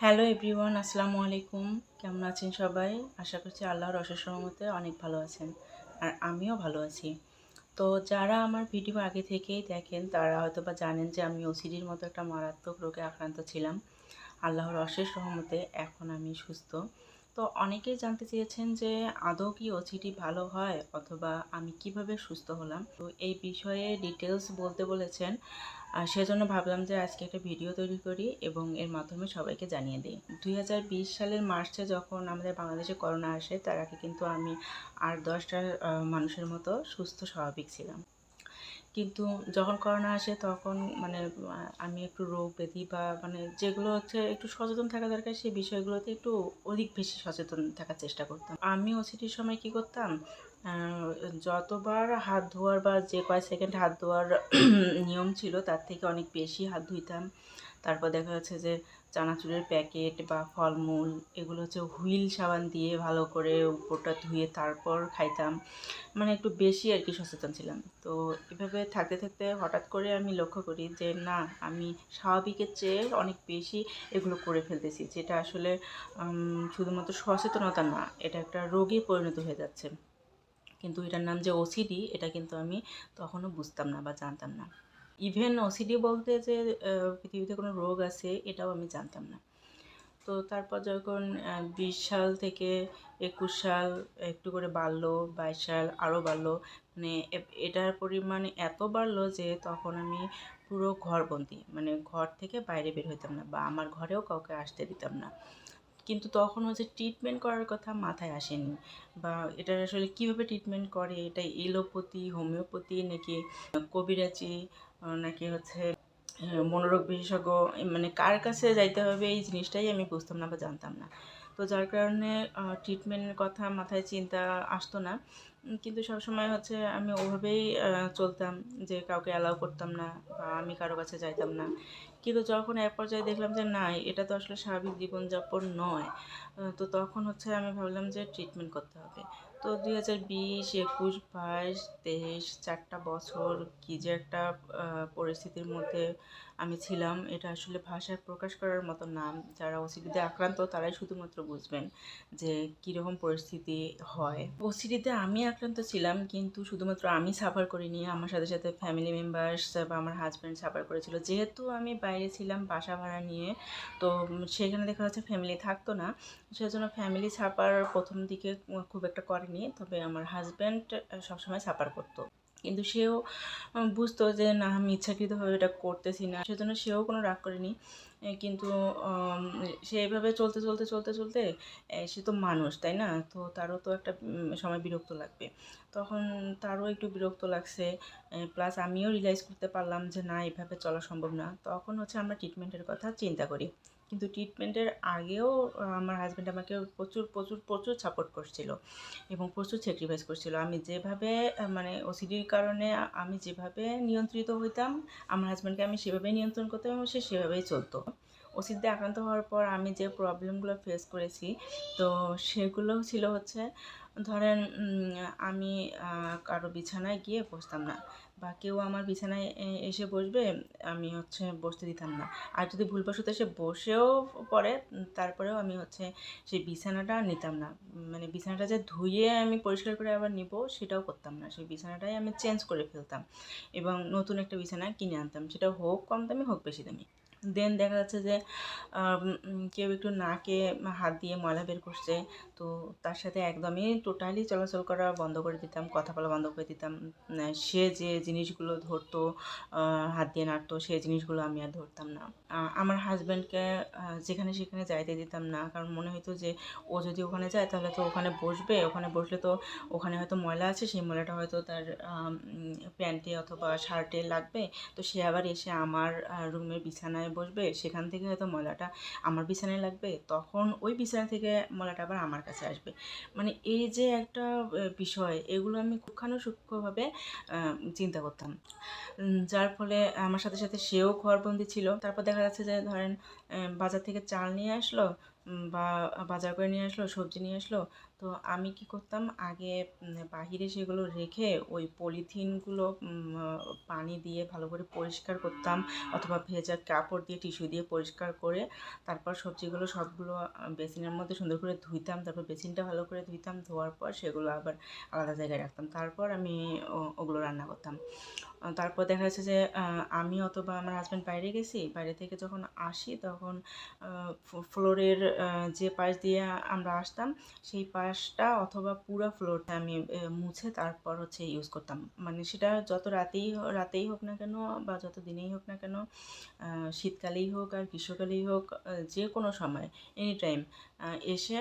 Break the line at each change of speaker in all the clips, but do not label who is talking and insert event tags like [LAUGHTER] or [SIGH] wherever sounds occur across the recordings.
Hello everyone, আসসালামু আলাইকুম। কেমন আছেন সবাই? আশা করছি আল্লাহর অশেষ রহমতে অনেক ভালো আছেন আর আমিও ভালো আছি। তো যারা আমার ভিডিও আগে থেকেই দেখেন, তারা হয়তো বা জানেন যে আমি ওসিডির মতো একটা মারাত্মক রোগে আক্রান্ত ছিলাম। আল্লাহর অশেষ রহমতে এখন আমি সুস্থ। তো অনেকেই জানতে চেয়েছেন যে আদৌ কি ওসিডি ভালো হয় অথবা আমি কীভাবে সুস্থ হলাম। তো এই বিষয়ে ডিটেলস বলতে বলেছেন আর সেজন্য ভাবলাম যে আজকে একটা ভিডিও তৈরি করি এবং এর মাধ্যমে সবাইকে জানিয়ে দিই। দুই হাজার বিশ সালের মার্চে যখন আমাদের বাংলাদেশে করোনা আসে, তার আগে কিন্তু আমি আর দশটা মানুষের মতো সুস্থ, স্বাভাবিক ছিলাম। কিন্তু যখন করোনা আসে, তখন মানে আমি একটু রোগ ব্যাধি বা মানে যেগুলো হচ্ছে একটু সচেতন থাকা দরকার, সেই বিষয়গুলোতে একটু অধিক বেশি সচেতন থাকার চেষ্টা করতাম। আমি ওসিটির সময় কি করতাম? যতবার হাত ধোয়ার বা যে কয় সেকেন্ড হাত ধোয়ার [CLEARS THROAT] নিয়ম ছিল, তার থেকে অনেক বেশি হাত ধুইতাম। তারপর দেখা যাচ্ছে যে চানাচুরের প্যাকেট বা ফলমূল, এগুলো হচ্ছে হুইল সাবান দিয়ে ভালো করে উপরটা ধুয়ে তারপর খাইতাম। মানে একটু বেশি আর কি সচেতন ছিলাম। তো এভাবে থাকতে থাকতে হঠাৎ করে আমি লক্ষ্য করি যে, না, আমি স্বাভাবিকের চেয়ে অনেক বেশি এগুলো করে ফেলতেছি, যেটা আসলে শুধুমাত্র সচেতনতা না, এটা একটা রোগে পরিণত হয়ে যাচ্ছে। কিন্তু এটার নাম যে ওসিডি এটা কিন্তু আমি তখনও বুঝতাম না বা জানতাম না। ইভেন ওসিডি বলতে যে পৃথিবীতে কোনো রোগ আছে, এটাও আমি জানতাম না। তো তারপর যখন বিশ সাল থেকে একুশ সাল একটু করে বাড়লো, বাইশ সাল আরও বাড়লো মানে এটার পরিমাণ এত বাড়লো যে তখন আমি পুরো ঘরবন্দি মানে ঘর থেকে বাইরে বের হইতাম না বা আমার ঘরেও কাউকে আসতে দিতাম না। কিন্তু তখন হচ্ছে ট্রিটমেন্ট করার কথা মাথায় আসেনি। বা এটা আসলে কীভাবে ট্রিটমেন্ট করে? এটা এলোপ্যাথি, হোমিওপ্যাথি নাকি কবিরাজি নাকি হচ্ছে মনোরোগ বিশেষজ্ঞ? মানে কার কাছে যাইতে হবে? এই জিনিসটাই আমি বুঝতাম না বা জানতাম না। তো যার কারণে ট্রিটমেন্টের কথা মাথায় চিন্তা আসতো না। কিন্তু সবসময় হচ্ছে আমি ওভাবেই চলতাম যে কাউকে অ্যালাউ করতাম না বা আমি কারও কাছে যাইতাম না। কিন্তু যখন এক পর্যায়ে দেখলাম যে নাই এটা তো আসলে স্বাভাবিক জীবনযাপন নয়। তো তখন হচ্ছে আমি ভাবলাম যে ট্রিটমেন্ট করতে হবে। তো দুই হাজার বিশ, একুশ, বাইশ, তেইশ, চারটা বছর কী যে একটা পরিস্থিতির মধ্যে আমি ছিলাম। এটা আসলে ভাষায় প্রকাশ করার মতো নাম। যারা ওসিডিতে আক্রান্ত, তারাই শুধুমাত্র বুঝবেন যে কীরকম পরিস্থিতি হয়। ওসিডিতে আমি আক্রান্ত ছিলাম, কিন্তু শুধুমাত্র আমি সাফার করিনি। আমার সাথে সাথে ফ্যামিলি মেম্বার্স বা আমার হাজব্যান্ড সাফার করেছিল। যেহেতু আমি বাইরে ছিলাম বাসা ভাড়া নিয়ে, তো সেখানে দেখা যাচ্ছে ফ্যামিলি থাকতো না। সেজন্য ফ্যামিলি সাফার প্রথম দিকে খুব একটা করেনি। তবে আমার হাজব্যান্ড সবসময় সাফার করতো। কিন্তু সেও বুঝতো যে না, আমি ইচ্ছাকৃতভাবে এটা করতেছি না। সেজন্য সেও কোনো রাগ করেনি। কিন্তু সে এভাবে চলতে চলতে চলতে চলতে সে তো মানুষ, তাই না? তো তারও তো একটা সময় বিরক্ত লাগবে। তখন তারও একটু বিরক্ত লাগছে। প্লাস আমিও রিয়েলাইজ করতে পারলাম যে না, এভাবে চলা সম্ভব না। তখন হচ্ছে আমরা ট্রিটমেন্টের কথা চিন্তা করি। কিন্তু ট্রিটমেন্টের আগেও আমার হাজব্যান্ড আমাকে প্রচুর প্রচুর প্রচুর সাপোর্ট করছিল এবং প্রচুর স্যাক্রিফাইস করছিল। আমি যেভাবে মানে ওসিডির কারণে আমি যেভাবে নিয়ন্ত্রিত হইতাম, আমার হাজব্যান্ডকে আমি সেভাবেই নিয়ন্ত্রণ করতাম এবং সে সেভাবেই চলতো। ওসিডিতে আক্রান্ত হওয়ার পর আমি যে প্রবলেমগুলো ফেস করেছি, তো সেগুলো ছিল হচ্ছে, ধরেন আমি কারও বিছানায় গিয়ে বসতাম না। বা কেউ আমার বিছানায় এসে বসবে, আমি হচ্ছে বসতে দিতাম না। আর যদি ভুলবশত এসে বসেও পড়ে তারপরেও আমি হচ্ছে সেই বিছানাটা নিতাম না। মানে বিছানাটা যে ধুয়ে আমি পরিষ্কার করে আবার নিব, সেটাও করতাম না। সেই বিছানাটাই আমি চেঞ্জ করে ফেলতাম এবং নতুন একটা বিছানা কিনে আনতাম। সেটা হোক কম দামি, হোক বেশি দামি। দেন দেখা যাচ্ছে যে কেউ একটু নাকে হাত দিয়ে ময়লা বের করছে, তো তার সাথে একদমই টোটালি চলাচল করা বন্ধ করে দিতাম, কথা বলা বন্ধ করে দিতাম। সে যে জিনিসগুলো ধরতো হাত দিয়ে নাড়তো সেই জিনিসগুলো আমি আর ধরতাম না। আমার হাজব্যান্ডকে যেখানে সেখানে যাইতে দিতাম না, কারণ মনে হতো যে, ও যদি ওখানে যায়, তাহলে তো ওখানে বসবে, ওখানে বসলে তো ওখানে হয়তো ময়লা আছে, সেই ময়লাটা হয়তো তার প্যান্টে অথবা শার্টে লাগবে, তো সে আবার এসে আমার রুমের বিছানায় বসবে, সেখান থেকে হয়তো ময়লাটা আমার বিছানায় লাগবে, তখন ওই বিছানা থেকে ময়লাটা আবার আমার কাছে আসবে। মানে এই যে একটা বিষয়, এগুলো আমি খুবখানো সূক্ষ্মভাবে চিন্তা করতাম। যার ফলে আমার সাথে সাথে সেও ঘরবন্দি ছিল। তারপর দেখা যাচ্ছে যে ধরেন বাজার থেকে চাল নিয়ে আসলো বা বাজার করে নিয়ে আসলো, সবজি নিয়ে আসলো তো আমি কি করতাম? আগে বাহিরে সেগুলো রেখে ওই পলিথিনগুলো পানি দিয়ে ভালো করে পরিষ্কার করতাম অথবা ভেজা কাপড় দিয়ে টিস্যু দিয়ে পরিষ্কার করে তারপর সবজিগুলো সবগুলো বেসিনের মধ্যে সুন্দর করে ধুইতাম। তারপর বেসিনটা ভালো করে ধুইতাম। ধোয়ার পর সেগুলো আবার আলাদা জায়গায় রাখতাম। তারপর আমি ওগুলো রান্না করতাম। তারপর দেখা যাচ্ছে যে আমি অথবা আমার হাজব্যান্ড বাইরে গেছি। বাইরে থেকে যখন আসি তখন ফ্লোরের যে পাশ দিয়ে আমরা আসতাম, সেই পাশটা অথবা পুরো ফ্লোরটা আমি মুছে তারপর হচ্ছে ইউজ করতাম। মানে সেটা যত রাতেই রাতেই হোক না কেন বা যত দিনেই হোক না কেন শীতকালেই হোক আর গ্রীষ্মকালেই হোক যে কোনো সময় এনি টাইম এসে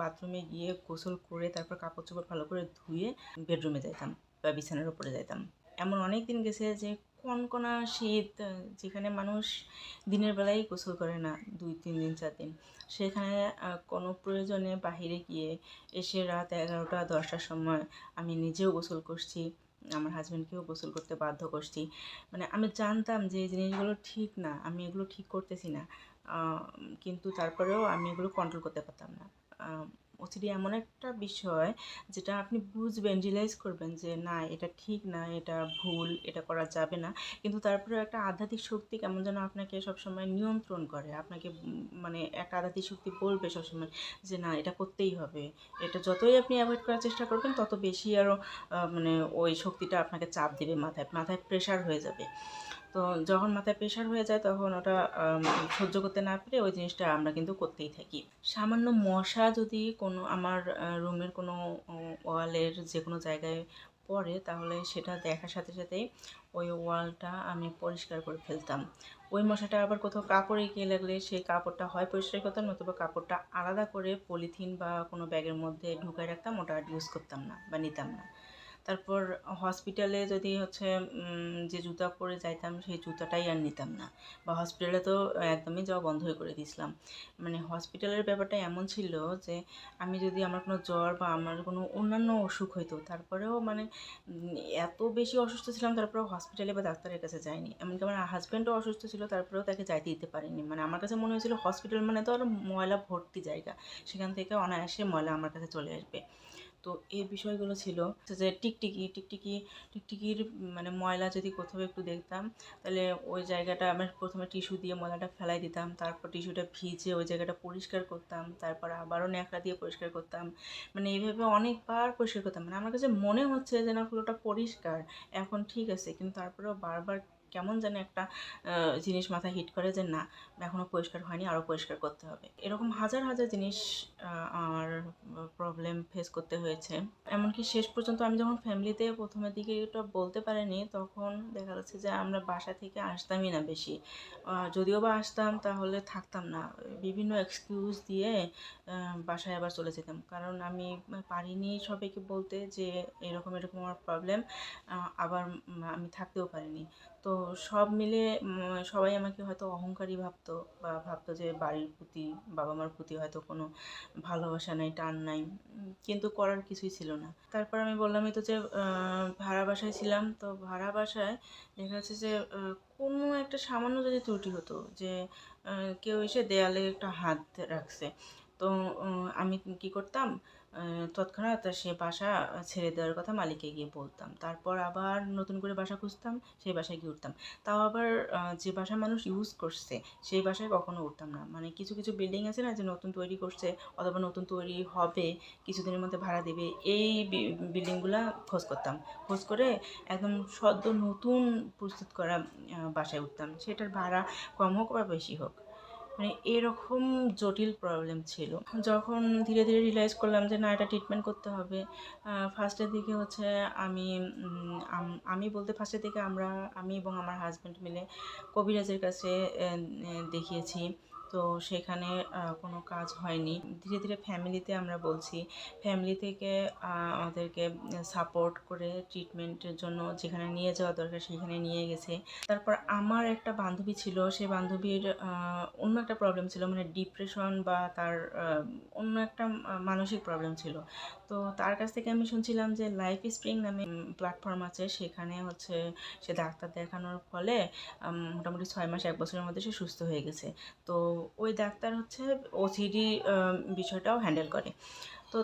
বাথরুমে গিয়ে গোসল করে তারপর কাপড় চোপড় ভালো করে ধুয়ে বেডরুমে যাইতাম বা বিছানার উপরে যাইতাম। এমন অনেক দিন গেছে যে কনকনা শীত যেখানে মানুষ দিনের বেলায় গোসল করে না, দুই তিন দিন, চার দিন। সেখানে কোনো প্রয়োজনে বাহিরে গিয়ে এসে রাত এগারোটা, দশটার সময় আমি নিজেও গোসল করছি, আমার হাজব্যান্ডকেও গোসল করতে বাধ্য করছি। মানে আমি জানতাম যে এই জিনিসগুলো ঠিক না, আমি এগুলো ঠিক করতেছি না কিন্তু তারপরেও আমি এগুলো কন্ট্রোল করতে পারতাম না। ওসিডি এমন একটা বিষয় যেটা আপনি বুঝবেন রিয়েলাইজ করবেন যে না, এটা ঠিক না, এটা ভুল, এটা করা যাবে না। কিন্তু তারপরে একটা আধ্যাত্মিক শক্তি কেমন যেন আপনাকে সবসময় নিয়ন্ত্রণ করে। আপনাকে মানে একটা আধ্যাত্মিক শক্তি বলবে সবসময় যে না, এটা করতেই হবে। এটা যতই আপনি অ্যাভয়েড করার চেষ্টা করবেন, তত বেশি আরও মানে ওই শক্তিটা আপনাকে চাপ দেবে, মাথায় মাথায় প্রেশার হয়ে যাবে। তো যখন মাথায় প্রেশার হয়ে যায় তখন ওটা সহ্য করতে না পেরে ওই জিনিসটা আমরা কিন্তু করতেই থাকি। সামান্য মশা যদি কোনো আমার রুমের কোনো ওয়ালের যে কোনো জায়গায় পড়ে তাহলে সেটা দেখার সাথে সাথেই ওই ওয়ালটা আমি পরিষ্কার করে ফেলতাম। ওই মশাটা আবার কোথাও কাপড়ে গিয়ে লাগলে সেই কাপড়টা হয় পরিষ্কার করতাম, নতুবা কাপড়টা আলাদা করে পলিথিন বা কোনো ব্যাগের মধ্যে ঢুকায় রাখতাম, ওটা ইউজ করতাম না বা নিতাম না। তারপর হসপিটালে যদি হচ্ছে যে জুতা পরে যাইতাম, সেই জুতাটাই আর নিতাম না। বা হসপিটালে তো একদমই যাওয়া বন্ধই করে দিয়েছিলাম। মানে হসপিটালের ব্যাপারটা এমন ছিল যে, আমি যদি আমার কোনো জ্বর বা আমার কোনো অন্যান্য অসুখ হইতো, তারপরেও মানে এত বেশি অসুস্থ ছিলাম, তারপরেও হসপিটালে বা ডাক্তারের কাছে যাইনি। এমনকি আমার হাজব্যান্ডও অসুস্থ ছিল, তারপরেও তাকে যাইতে দিতে পারিনি। মানে আমার কাছে মনে হয়েছিল হসপিটাল মানে তো আর ময়লা ভর্তি জায়গা। সেখান থেকে অনায়াসে ময়লা আমার কাছে চলে আসবে। তো এই বিষয়গুলো ছিল যে টিকটিকি টিকটিকি, টিকটিকির মানে ময়লা যদি কোথাও একটু দেখতাম, তাহলে ওই জায়গাটা আমি প্রথমে টিস্যু দিয়ে ময়লাটা ফেলাই দিতাম, তারপর টিস্যুটা ভিজে ওই জায়গাটা পরিষ্কার করতাম, তারপর আবারও ন্যাকড়া দিয়ে পরিষ্কার করতাম। মানে এইভাবে অনেকবার পরিষ্কার করতাম। মানে আমার কাছে মনে হচ্ছে যে না ফুলোটা পরিষ্কার, এখন ঠিক আছে, কিন্তু তারপরেও বারবার কেমন যেন একটা জিনিস মাথায় হিট করে যে না এখনও পরিষ্কার হয়নি আরও পরিষ্কার করতে হবে। এরকম হাজার হাজার জিনিস আমার প্রবলেম ফেস করতে হয়েছে। এমনকি শেষ পর্যন্ত আমি যখন ফ্যামিলিতে প্রথমের দিকে এটা বলতে পারিনি, তখন দেখা যাচ্ছে যে আমরা বাসা থেকে আসতামই না বেশি। যদিও বা আসতাম, তাহলে থাকতাম না। বিভিন্ন এক্সকিউজ দিয়ে বাসায় আবার চলে যেতাম। কারণ আমি পারিনি সবাইকে বলতে যে এরকম এরকম আমার প্রবলেম আবার আমি থাকতেও পারিনি। তো সব মিলে সবাই আমাকে হয়তো অহংকারী ভাবতো বা ভাবতো যে বাড়ির প্রতি বাবা মার প্রতি হয়তো কোনো ভালোবাসা নাই, টান নাই কিন্তু করার কিছুই ছিল না। তারপর আমি বললামই তো যে ভাড়া বাসায় ছিলাম, তো ভাড়া বাসায় দেখা যাচ্ছে যে কোনো একটা সামান্য যদি ত্রুটি হতো যে কেউ এসে দেয়ালে একটা হাত রাখছে, তো আমি কি করতাম তৎক্ষণাৎ সে বাসা ছেড়ে দেওয়ার কথা মালিককে গিয়ে বলতাম। তারপর আবার নতুন করে বাসা খুঁজতাম, সেই বাসায় গিয়ে উঠতাম। তাও আবার যে বাসা মানুষ ইউজ করছে, সেই বাসায় কখনো উঠতাম না। মানে কিছু কিছু বিল্ডিং আছে না যে নতুন তৈরি করছে অথবা নতুন তৈরি হবে, কিছুদিনের মধ্যে ভাড়া দেবে, এই বিল্ডিংগুলো খোঁজ করতাম। খোঁজ করে একদম সদ্য নতুন প্রস্তুত করা বাসায় উঠতাম। সেটার ভাড়া কম হোক বা বেশি হোক। মানে এরকম জটিল প্রবলেম ছিল। যখন ধীরে ধীরে রিয়েলাইজ করলাম যে, না, এটা ট্রিটমেন্ট করতে হবে। ফার্স্টের দিকে হচ্ছে আমি আমি বলতে ফার্স্টের দিকে আমরা, আমি এবং আমার হাজব্যান্ড মিলে কবিরাজের কাছে দেখিয়েছি। তো সেখানে কোনো কাজ হয়নি। ধীরে ধীরে ফ্যামিলিতে আমরা বলছি, ফ্যামিলি থেকে আমাদেরকে সাপোর্ট করে ট্রিটমেন্টের জন্য যেখানে নিয়ে যাওয়া দরকার সেখানে নিয়ে গেছে। তারপর আমার একটা বান্ধবী ছিল সেই বান্ধবীর অন্য একটা প্রবলেম ছিল মানে ডিপ্রেশন বা তার অন্য একটা মানসিক প্রবলেম ছিল। তো তার কাছ থেকে আমি শুনছিলাম যে লাইফ স্প্রিং নামে প্ল্যাটফর্ম আছে। সেখানে হচ্ছে সে ডাক্তার দেখানোর ফলে মোটামুটি ছয় মাস, এক বছরের মধ্যে সে সুস্থ হয়ে গেছে। তো ওই ডাক্তার হচ্ছে ওসিডি বিষয়টাও হ্যান্ডেল করে। তো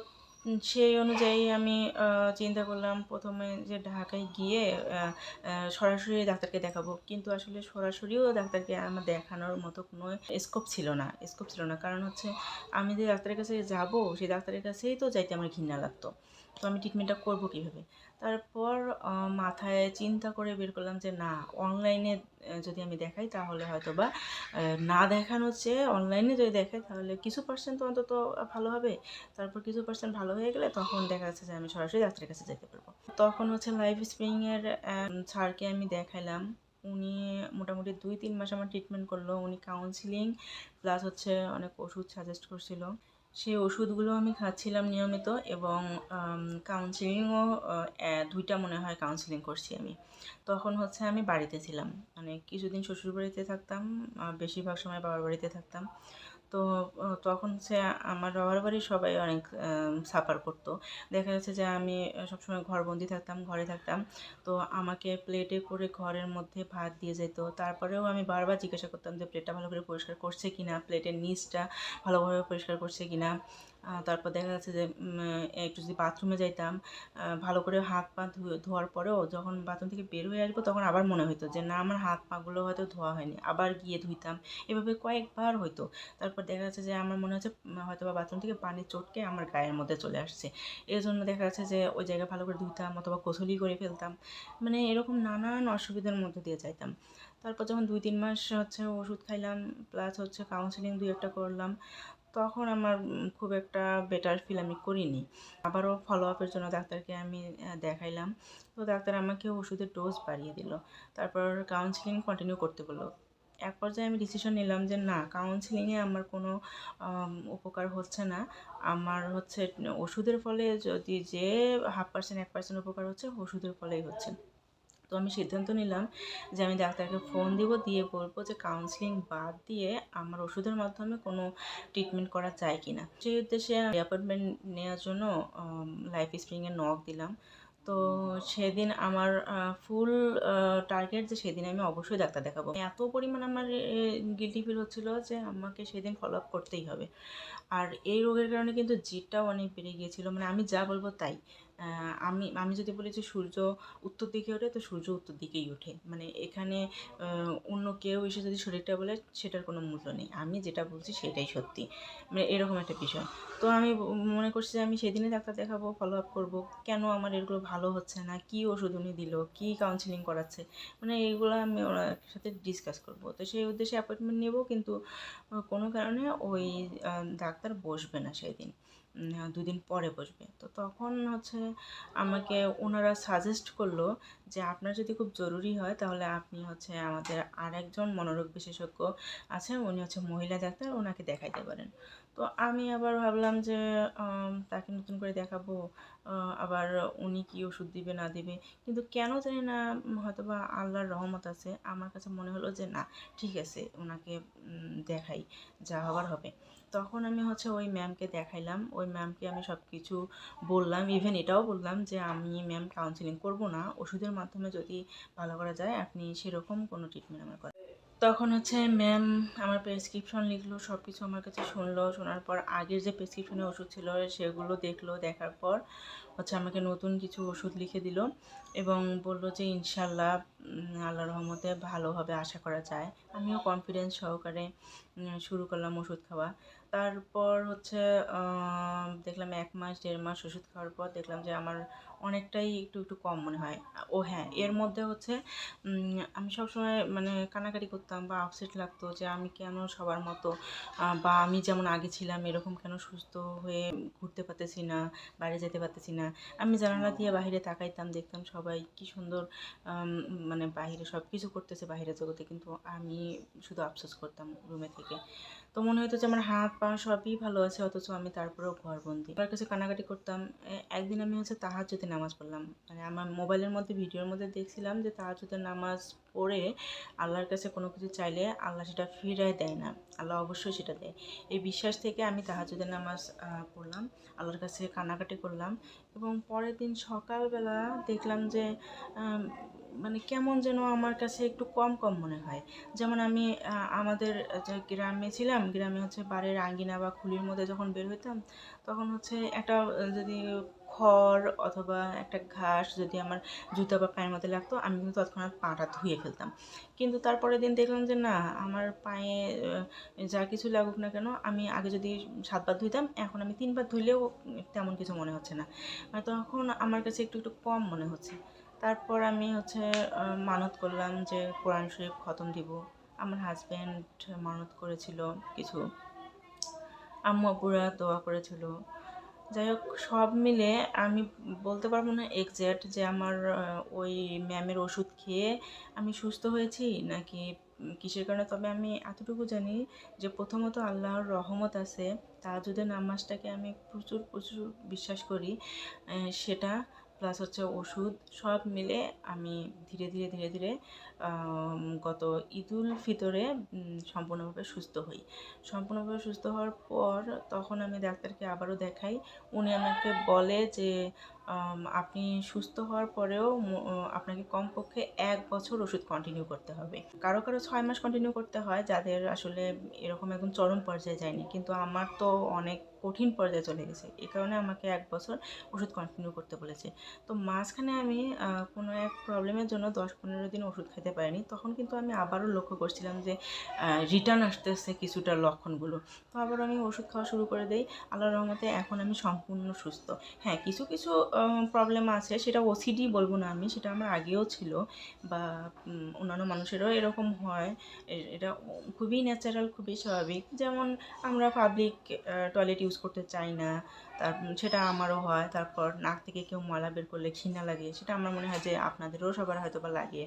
সেই অনুযায়ী আমি চিন্তা করলাম প্রথমে যে ঢাকায় গিয়ে সরাসরি ডাক্তারকে দেখাবো। কিন্তু আসলে সরাসরিও ডাক্তারকে আমার দেখানোর মতো কোনো স্কোপ ছিল না। স্কোপ ছিল না। কারণ হচ্ছে আমি যে ডাক্তারের কাছে যাব, সেই ডাক্তারের কাছেই তো যাইতে আমার ঘৃণা লাগতো। তো আমি ট্রিটমেন্টটা করব কীভাবে? তারপর মাথায় চিন্তা করে বের করলাম যে, না অনলাইনে যদি আমি দেখাই, তাহলে হয়তো বা না দেখানোর চেয়ে অনলাইনে যদি দেখাই, তাহলে কিছু পার্সেন্ট তো অন্তত ভালো হবে। তারপর কিছু পার্সেন্ট ভালো হয়ে গেলে তখন দেখা যাচ্ছে যে, আমি সরাসরি ডাক্তারের কাছে যেতে পারব। তখন হচ্ছে লাইফ স্প্রিংয়ের স্যারকে আমি দেখাইলাম। উনি মোটামুটি দুই, তিন মাস আমার ট্রিটমেন্ট করল। উনি কাউন্সিলিং প্লাস হচ্ছে অনেক ওষুধ সাজেস্ট করছিল। সেই ওষুধগুলো আমি খাচ্ছিলাম নিয়মিত এবং কাউন্সিলিংও দুইটা মনে হয় কাউন্সিলিং করছি আমি। তখন হচ্ছে আমি বাড়িতে ছিলাম। মানে কিছুদিন শ্বশুরবাড়িতে থাকতাম বেশিরভাগ সময় বাবার বাড়িতে থাকতাম। তো তখন সে আমার বাবার বাড়ির সবাই অনেক সাফার করতো। দেখা যাচ্ছে যে আমি সবসময় ঘরবন্দি থাকতাম, ঘরে থাকতাম। তো আমাকে প্লেটে করে ঘরের মধ্যে ভাত দিয়ে যেত। তারপরেও আমি বারবার জিজ্ঞাসা করতাম যে প্লেটটা ভালো করে পরিষ্কার করছে কি না প্লেটের নিচটা ভালোভাবে পরিষ্কার করছে কি না তারপর দেখা যাচ্ছে যে একটু যদি বাথরুমে যাইতাম ভালো করে হাত পা ধুয়ে ধোয়ার পরেও যখন বাথরুম থেকে বের হয়ে আসব তখন আবার মনে হতো যে, না, আমার হাত পাগুলো হয়তো ধোয়া হয়নি, আবার গিয়ে ধুইতাম। এভাবে কয়েকবার হতো তারপর দেখা যাচ্ছে যে, আমার মনে হচ্ছে হয়তো বা বাথরুম থেকে পানি চটকে আমার গায়ের মধ্যে চলে আসছে। এর জন্য দেখা যাচ্ছে যে, ওই জায়গায় ভালো করে ধুইতাম অথবা গোসলই করে ফেলতাম। মানে এরকম নানান অসুবিধার মধ্যে দিয়ে যাইতাম। তারপর যখন দুই, তিন মাস হচ্ছে ওষুধ খাইলাম প্লাস হচ্ছে কাউন্সিলিং দুই একটা করলাম। তখন আমার খুব একটা বেটার ফিল আমি করিনি। আবারও ফলো আপের জন্য ডাক্তারকে আমি দেখাইলাম। তো ডাক্তার আমাকে ওষুধের ডোজ বাড়িয়ে দিল। তারপর কাউন্সিলিং কন্টিনিউ করতে বলল। এক পর্যায়ে আমি ডিসিশন নিলাম যে, না কাউন্সিলিংয়ে আমার কোনো উপকার হচ্ছে না। আমার হচ্ছে ওষুধের ফলে যদি যে হাফ পার্সেন্ট এক পার্সেন্ট উপকার হচ্ছে, ওষুধের ফলেই হচ্ছে। তো আমি সিদ্ধান্ত নিলাম যে আমি ডাক্তারকে ফোন দিব, দিয়ে বলব যে কাউন্সিলিং বাদ দিয়ে আমার ওষুধের মাধ্যমে কোনো ট্রিটমেন্ট করা যায় কি না সেই উদ্দেশ্যে অ্যাপয়েন্টমেন্ট নেওয়ার জন্য লাইফ স্প্রিংয়ে নক দিলাম। তো সেদিন আমার ফুল টার্গেট যে সেদিন আমি অবশ্যই ডাক্তার দেখাবো। এত পরিমাণ আমার গিল্টি ফিল হচ্ছিল যে আমাকে সেদিন ফলো আপ করতেই হবে। আর এই রোগের কারণে কিন্তু জিটটাও অনেক বেড়ে গিয়েছিল। মানে আমি যা বলব তাই। আমি আমি যদি বলি যে সূর্য উত্তর দিকে ওঠে তো সূর্য উত্তর দিকেই ওঠে। মানে এখানে অন্য কেউ এসে যদি শরীরটা বলে সেটার কোনো মূল্য নেই। আমি যেটা বলছি সেটাই সত্যি। মানে এরকম একটা বিষয়। তো আমি মনে করছি যে আমি সেদিনে ডাক্তার দেখাবো ফলো আপ করব। কেন আমার এগুলো ভালো হচ্ছে না? কি ওষুধ উনি দিল? কি কাউন্সিলিং করাচ্ছে? মানে এইগুলো আমি ওনার সাথে ডিসকাস করব। তো সেই উদ্দেশ্যে অ্যাপয়েন্টমেন্ট নেব কিন্তু কোনো কারণে ওই ডাক্তার বসবে না সেদিন। উম, দুদিন পরে বসবে। তো তখন হচ্ছে আমাকে ওনারা সাজেস্ট করল যে, আপনার যদি খুব জরুরি হয়, তাহলে আপনি হচ্ছে আমাদের আরেকজন মনোরোগ বিশেষজ্ঞ আছে, উনি হচ্ছে মহিলা ডাক্তার, ওনাকে দেখাইতে পারেন। তো আমি আবার ভাবলাম যে তাকে নতুন করে দেখাবো আবার উনি কি ওষুধ দিবে, না দিবে। কিন্তু কেন জানি না হয়তো বা আল্লাহর রহমত আছে। আমার কাছে মনে হলো যে, না, ঠিক আছে ওনাকে দেখাই, যা হবার হবে। তখন আমি হচ্ছে ওই ম্যামকে দেখাইলাম। ওই ম্যামকে আমি সব কিছু বললাম। ইভেন এটাও বললাম যে, আমি ম্যাম কাউন্সিলিং করব না। ওষুধের মাধ্যমে যদি ভালো করা যায়, আপনি সেরকম কোনো ট্রিটমেন্ট আমার করেন। তখন হচ্ছে ম্যাম আমার প্রেসক্রিপশন লিখলো সব কিছু আমার কাছে শুনলো। শোনার পর আগের যে প্রেসক্রিপশনে ওষুধ ছিল, সেগুলো দেখল। দেখার পর হচ্ছে আমাকে নতুন কিছু ওষুধ লিখে দিল এবং বলল যে ইনশাল্লাহ আল্লাহ রহমতে ভালো হবে আশা করা যায়। আমিও কনফিডেন্স সহকারে শুরু করলাম ওষুধ খাওয়া। তারপর হচ্ছে দেখলাম এক মাস, দেড় মাস ওষুধ খাওয়ার পর দেখলাম যে আমার অনেকটাই একটু একটু কম মনে হয়। ও হ্যাঁ এর মধ্যে হচ্ছে আমি সবসময় মানে কানাকাটি করতাম বা আপসেট লাগতো যে আমি কেন সবার মতো বা আমি যেমন আগে ছিলাম এরকম কেন সুস্থ হয়ে ঘুরতে পারতেছি না, বাইরে যেতে পারতেছি না। আমি জানালা দিয়ে বাইরে তাকাইতাম, দেখতাম সবাই কি সুন্দর মানে বাইরে সব কিছু করতেছে বাইরের জগতে, কিন্তু আমি শুধু আফসোস করতাম রুমে থেকে। তো মনে হতো যে আমার হাত পা সবই ভালো আছে, অথচ আমি তারপরেও ঘরবন্দি। আমার কাছে কানাকাটি করতাম একদিন আমি হচ্ছে তাহাজ্জুদে নামাজ পড়লাম। মানে আমার মোবাইলের মধ্যে, ভিডিওর মধ্যে দেখছিলাম যে তাহাজ্জুদের নামাজ পড়ে আল্লাহর কাছে কোনো কিছু চাইলে আল্লাহ সেটা ফিরায় দেয় না। আল্লাহ অবশ্যই সেটা দেয়। এই বিশ্বাস থেকে আমি তাহাজ্জুদের নামাজ পড়লাম, আল্লাহর কাছে কানাকাটি করলাম এবং পরের দিন সকালবেলা দেখলাম যে মানে কেমন যেন আমার কাছে একটু কম কম মনে হয়। যেমন আমি আমাদের যে গ্রামে ছিলাম, গ্রামে হচ্ছে বাড়ির আঙ্গিনা বা খুলির মধ্যে যখন বের হইতাম, তখন হচ্ছে একটা যদি খড় অথবা একটা ঘাস যদি আমার জুতা বা পায়ের মধ্যে লাগতো, আমি কিন্তু তৎক্ষণাৎ পাটা ধুয়ে ফেলতাম। কিন্তু তারপরের দিন দেখলাম যে না, আমার পায়ে যা কিছু লাগুক না কেন, আমি আগে যদি সাতবার ধুইতাম, এখন আমি তিনবার ধুইলেও তেমন কিছু মনে হচ্ছে না। তখন আমার কাছে একটু একটু কম মনে হচ্ছে। তারপর আমি হচ্ছে মানত করলাম যে কোরআন শরীফ খতম দিব। আমার হাজব্যান্ড মানত করেছিল কিছু। আম্মু আব্বুরা দোয়া করেছিল। যাই হোক সব মিলে আমি বলতে পারব না এক্স্যাক্ট যে আমার ওই ম্যামের ওষুধ খেয়ে আমি সুস্থ হয়েছি নাকি কিসের কারণে? তবে আমি এতটুকু জানি যে প্রথমত আল্লাহর রহমত আছে। তাজুদের নামাজটাকে আমি প্রচুর প্রচুর বিশ্বাস করি সেটা প্লাস হচ্ছে ওষুধ, সব মিলে আমি ধীরে ধীরে ধীরে ধীরে গত ঈদুল ফিতরে সম্পূর্ণভাবে সুস্থ হই। সম্পূর্ণভাবে সুস্থ হওয়ার পর তখন আমি ডাক্তারকে আবারও দেখাই। উনি আমাকে বলে যে আপনি সুস্থ হওয়ার পরেও আপনাকে কমপক্ষে এক বছর ওষুধ কন্টিনিউ করতে হবে। কারও কারও ছয় মাস কন্টিনিউ করতে হয়, যাদের আসলে এরকম একদম চরম পর্যায়ে যায়নি। কিন্তু আমার তো অনেক কঠিন পর্যায়ে চলে গেছে। এই কারণে আমাকে এক বছর ওষুধ কন্টিনিউ করতে বলেছে। তো মাঝখানে আমি কোনো এক প্রবলেমের জন্য দশ পনেরো দিন ওষুধ খেতে পারিনি। তখন কিন্তু আমি আবারও লক্ষ্য করছিলাম যে রিটার্ন আসতে আসতেছে কিছুটা লক্ষণগুলো। তো আবার আমি ওষুধ খাওয়া শুরু করে দিই। আল্লাহ রহমতে এখন আমি সম্পূর্ণ সুস্থ। হ্যাঁ কিছু কিছু প্রবলেম আছে। সেটা ওসিডি বলব না আমি, সেটা আমার আগেও ছিল বা অন্যান্য মানুষেরও এরকম হয়। এটা খুবই ন্যাচারাল খুবই স্বাভাবিক। যেমন আমরা পাবলিক টয়লেট ইউজ করতে চাই না, তার, সেটা আমারও হয়, তারপর নাক থেকে কেউ ময়লা বের করলে ঘৃণা লাগে, সেটা আমার মনে হয় যে আপনাদেরও সবার হয়তো বা লাগে।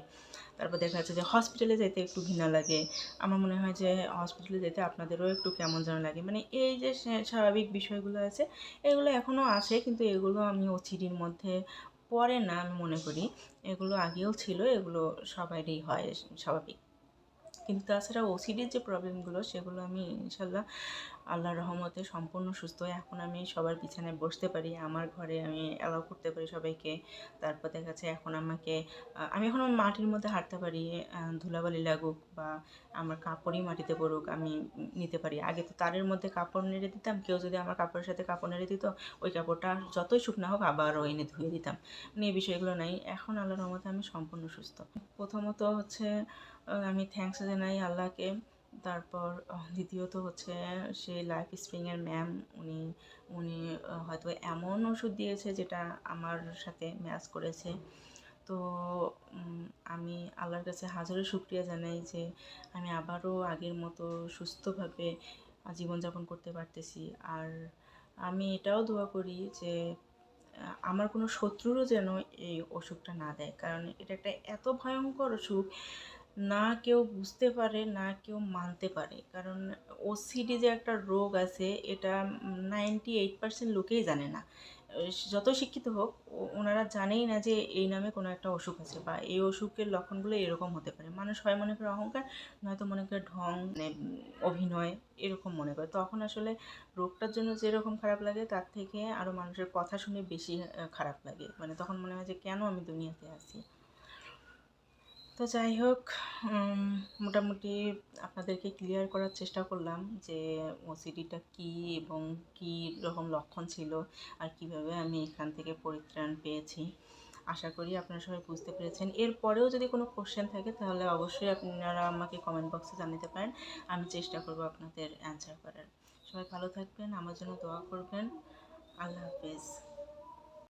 তারপর দেখা যাচ্ছে যে হসপিটালে যেতে একটু ঘৃণা লাগে, আমার মনে হয় যে হসপিটালে যেতে আপনাদেরও একটু কেমন যেন লাগে। মানে এই যে স্বাভাবিক বিষয়গুলো আছে, এগুলো এখনও আছে, কিন্তু এগুলো আমি ওসিডির মধ্যে পড়ে না, আমি মনে করি। এগুলো আগেও ছিল, এগুলো সবারই হয়, স্বাভাবিক। কিন্তু তাছাড়া ওসিডির যে প্রবলেমগুলো সেগুলো আমি ইনশাল্লাহ আল্লাহর রহমতে সম্পূর্ণ সুস্থ। হয়ে এখন আমি সবার পিছনে বসতে পারি, আমার ঘরে আমি অ্যালাউ করতে পারি সবাইকে। তারপর দেখা যাচ্ছে এখন আমাকে আমি এখন মাটির মধ্যে হাঁটতে পারি ধুলাবালি লাগুক বা আমার কাপড়ই মাটিতে পড়ুক, আমি নিতে পারি। আগে তো তারের মধ্যে কাপড় নেড়ে দিতাম, কেউ যদি আমার কাপড়ের সাথে কাপড় নেড়ে দিত, ওই কাপড়টা যতই শুকনো হোক আবারও এনে ধুয়ে দিতাম। মানে এই বিষয়গুলো নাই। এখন আল্লাহর রহমতে আমি সম্পূর্ণ সুস্থ। প্রথমত হচ্ছে আমি থ্যাঙ্কস জানাই আল্লাহকে। তারপর দ্বিতীয়ত হচ্ছে সেই লাইফ স্প্রিংয়ের ম্যাম উনি উনি হয়তো এমন ওষুধ দিয়েছে যেটা আমার সাথে ম্যাচ করেছে। তো আমি আল্লাহর কাছে হাজারো শুক্রিয়া জানাই যে আমি আবারও আগের মতো সুস্থভাবে জীবনযাপন করতে পারতেছি। আর আমি এটাও দোয়া করি যে আমার কোনো শত্রুরও যেন এই অসুখটা না দেয়। কারণ এটা একটা এত ভয়ঙ্কর অসুখ না কেউ বুঝতে পারে, না কেউ মানতে পারে। কারণ ওসিডি যে একটা রোগ আছে, এটা নাইনটি এইট পার্সেন্ট লোকেই জানে না। যত শিক্ষিত হোক ওনারা জানেই না যে এই নামে কোনো একটা অসুখ আছে বা এই অসুখের লক্ষণগুলো এরকম হতে পারে। মানুষ হয় মনে করে অহংকার, নয়তো মনে করে ঢং অভিনয়, এরকম মনে করে। তখন আসলে রোগটার জন্য যেরকম খারাপ লাগে, তার থেকে আরও মানুষের কথা শুনে বেশি খারাপ লাগে। মানে তখন মনে হয় যে কেন আমি দুনিয়াতে আছি? তো যাই হোক মোটামুটি আপনাদেরকে ক্লিয়ার করার চেষ্টা করলাম যে ওসিডিটা কী এবং কী রকম লক্ষণ ছিল আর কীভাবে আমি এখান থেকে পরিত্রাণ পেয়েছি। আশা করি আপনারা সবাই বুঝতে পেরেছেন। এরপরেও যদি কোনো কোশ্চেন থাকে, তাহলে অবশ্যই আপনারা আমাকে কমেন্ট বক্সে জানাতে পারেন। আমি চেষ্টা করব আপনাদের অ্যান্সার করার। সবাই ভালো থাকবেন, আমার জন্য দোয়া করবেন। আল্লাহ হাফেজ।